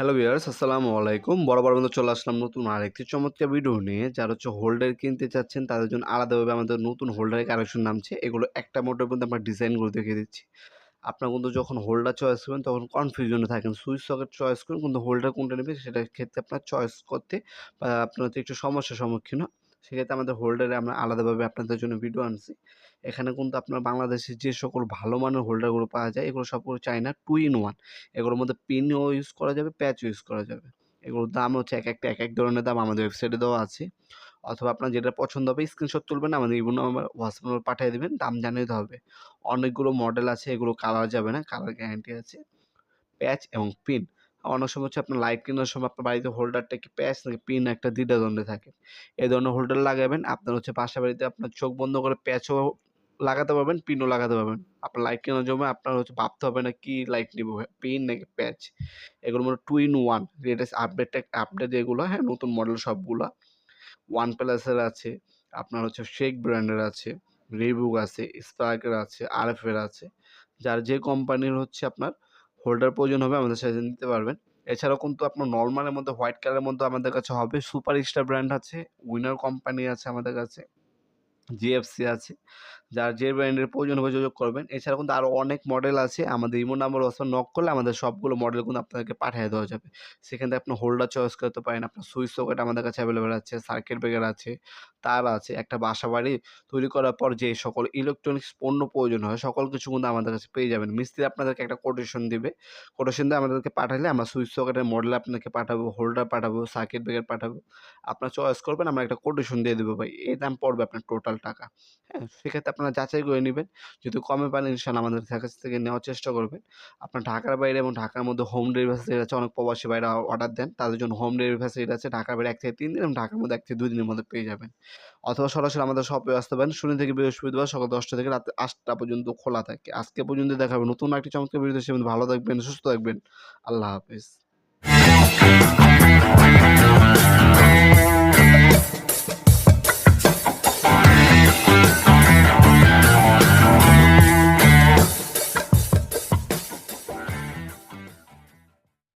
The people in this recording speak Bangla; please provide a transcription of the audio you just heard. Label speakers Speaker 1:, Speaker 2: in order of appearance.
Speaker 1: হ্যালো ভিউয়ার্স, আসসালামু আলাইকুম। বরাবর বন্ধু চলে আসলাম নতুন আরেকটি চমৎকার ভিডিও নিয়ে। যারা হচ্ছে হোল্ডার কিনতে চাচ্ছেন, তাদের জন্য আলাদাভাবে আমাদের নতুন হোল্ডারের কালেকশন নামছে। এগুলো একটা মোটের মধ্যে আমরা ডিজাইনগুলো দেখিয়ে দিচ্ছি। আপনার কিন্তু যখন হোল্ডার চয়েস করবেন, তখন কনফিউশনে থাকেন। সুইচ সকেট চয়েস করুন, কিন্তু হোল্ডার কোনটা নেবে সেটার ক্ষেত্রে আপনার চয়েস করতে আপনার একটু সমস্যার সম্মুখীন সেক্ষেত্রে আমাদের হোল্ডারে আমরা আলাদাভাবে আপনাদের জন্য ভিডিও আনছি। এখানে কিন্তু আপনার বাংলাদেশের যে সকল ভালো মানের হোল্ডারগুলো পাওয়া যায়, এগুলো সবগুলো চায়না টু ইন ওয়ান এগুলোর মধ্যে পিনও ইউজ করা যাবে প্যাচ ইউজ করা যাবে। এগুলোর দাম হচ্ছে এক একটা, এক এক ধরনের দাম আমাদের ওয়েবসাইটে দেওয়া আছে। অথবা আপনার যেটা পছন্দ হবে স্ক্রিনশট তুলবেন, আমাদের ইভেন আমার হোয়াটসঅ্যাপ নম্বর পাঠিয়ে দেবেন, দাম জানিয়ে দিতে হবে। অনেকগুলো মডেল আছে, এগুলো কালার যাবে না কালার গ্যারান্টি আছে। প্যাচ এবং পিন অনেক সময় হচ্ছে আপনার লাইট কেনার সময় আপনার বাড়িতে হোল্ডারটা কি প্যাচ নাকি পিন একটা দ্বিধা দ্বন্দ্বে থাকে। এই ধরনের হোল্ডার লাগাবেন, আপনার হচ্ছে বাসা বাড়িতে আপনার চোখ বন্ধ করে প্যাচও লাগাতে পারবেন পিনও লাগাতে পারবেন। আপনার লাইট কেনার জন্য আপনার হচ্ছে ভাবতে হবে না কি লাইট নিব পিন নাকি প্যাচ। এগুলো মানে two in one latest update update এগুলো হ্যাঁ নতুন মডেল সবগুলো। ওয়ান প্লাসের আছে, আপনার হচ্ছে শেক ব্র্যান্ডের আছে রিবুক আছে স্পার্কের আছে আরএফের আছে। যার যে কোম্পানির হচ্ছে আপনার হোল্ডার প্রয়োজন হবে, আমাদের সাথে নিতে পারবেন। এছাড়াও কিন্তু আপনার নর্মালের মধ্যে হোয়াইট কালারের মধ্যে আমাদের কাছে হবে সুপার স্টার ব্র্যান্ড আছে উইনার কোম্পানি আছে আমাদের কাছে। জিএফসি আছে। যার যে ব্র্যান্ডের প্রয়োজন হবে যোগাযোগ করবেন। এছাড়া কিন্তু আরও অনেক মডেল আছে। আমাদের ইমো নাম্বার অথবা নক করলে আমাদের সবগুলো মডেল কিন্তু আপনাদেরকে পাঠিয়ে দেওয়া যাবে। সেখান থেকে আপনি হোল্ডার চয়েস করতে পারেন। আপনার সুইচ সকেট আমাদের কাছে অ্যাভেলেবেল আছে সার্কিট ব্রেকার আছে, তার আছে, একটা বাসা বাড়ি তৈরি করার পর যে সকল ইলেকট্রনিক্স পণ্য প্রয়োজন হয়, সকল কিছু কিন্তু আমাদের কাছে পেয়ে যাবেন। মিস্ত্রি আপনাদেরকে একটা কোটেশন দিবে। কোটেশন দিয়ে আমাদেরকে পাঠালে আমরা সুইচ সকেটের মডেল আপনাকে পাঠাবো হোল্ডার পাঠাবো সার্কিট ব্রেকার পাঠাবো। আপনার চয়েস করবেন, আমরা একটা কোটেশন দিয়ে দেবো ভাই। এই দাম পড়বে আপনার টোটাল টাকা। হ্যাঁ সেক্ষেত্রে আপনারা যাচাই করে নেবেন। যদি কমে পান ইনশাল্লাহ আমাদের কাছ থেকে নেওয়ার চেষ্টা করবেন। আপনার ঢাকার বাইরে এবং ঢাকার মধ্যে হোম ডেলিভারি আছে, অনেক প্রবাসী বাইরে অর্ডার দেন, তাদের জন্য হোম ডেলিভারি ফ্যাসিলিটি আছে, ঢাকার বাইরে এক থেকে তিন দিন এবং ঢাকার মধ্যে এক থেকে দুই দিনের মধ্যে পেয়ে যাবেন। অথবা সরাসরি আমাদের শপে আসতে পারেন। শনি থেকে বৃহস্পতিবার সকাল দশটা থেকে রাত আটটা পর্যন্ত খোলা থাকে। আজকে পর্যন্ত দেখাবেন নতুন একটি চমৎকার ভিডিও ভালো থাকবেন, সুস্থ থাকবেন। আল্লাহ হাফিজ।